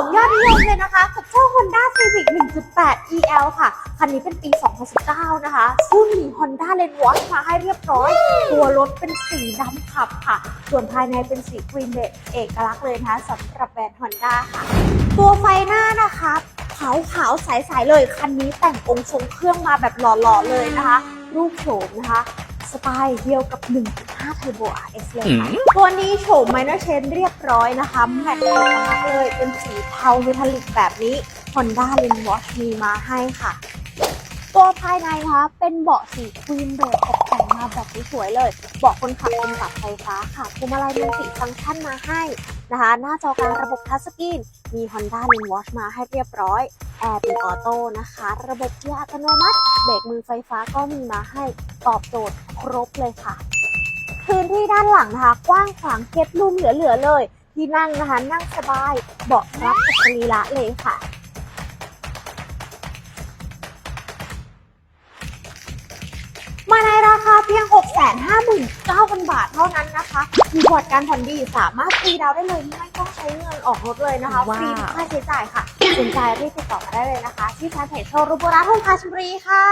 มยอดนิยมเลยนะคะ กับเจ้า Honda Civic 1.8 EL ค่ะ คันนี้เป็นปี 2019 นะคะ ซึ่งมี Honda Lane Wash มาให้เรียบร้อย ตัวรถเป็นสีดำขับค่ะ ส่วนภายในเป็นสีกรีนเบจเอกลักษณ์เลยนะคะสำหรับแบรนด์ Honda ค่ะ ตัวไฟหน้านะคะขาวขาวใสๆเลย คันนี้แต่งองค์ทรงเครื่องมาแบบหล่อๆเลยนะคะ รูปโฉมนะคะ สไตล์เดียวกับ 1.5 Turbo RS เลยค่ะ ตัวนี้โฉมไมเนอร์เชนเรียบร้อยนะคะ แมตต์เอกลักษณ์เลย เป็นสีเทาเมทัลลิกแบบนี้ Honda l e n w a s h มีมาให้ค่ะ ตัวภายในนะคะเป็นเบาะสีครีมเบจตกแต่งมาแบบสวยๆเลย เบาะคนขับเป็นปรับไฟฟ้าค่ะพวงมาลัยมีสีฟังก์ชันมาให้นะคะ หน้าจอกางระบบทัชสกรีนมี Honda l e n w a s h มาให้เรียบร้อยแอร์เป็นออโต้นะคะ ระบบเกียร์อัตโนมัติเบรกมือไฟฟ้าก็มีมาให้ตอบโจทย์ครบเลยค่ะ พื้นที่ด้านหลังนะคะ กว้างขวางเก็บรูมเหลือๆเลย ที่นั่งนะคะนั่งสบายเบาะรับอัจฉริละเลยค่ะ 7,5,900 บาทเท่านั้นนะคะมีบอร์ดการผ่อนดีสามารถฟรีดาวได้เลยไม่ต้องใช้เงินออกรถเลยนะคะ ฟรีทุกค่าใช้จ่ายค่ะสนใจรีบติดต่อมาได้เลยนะคะ ที่แฟนเพจโชว์รูปราทงคาชมรีค่ะ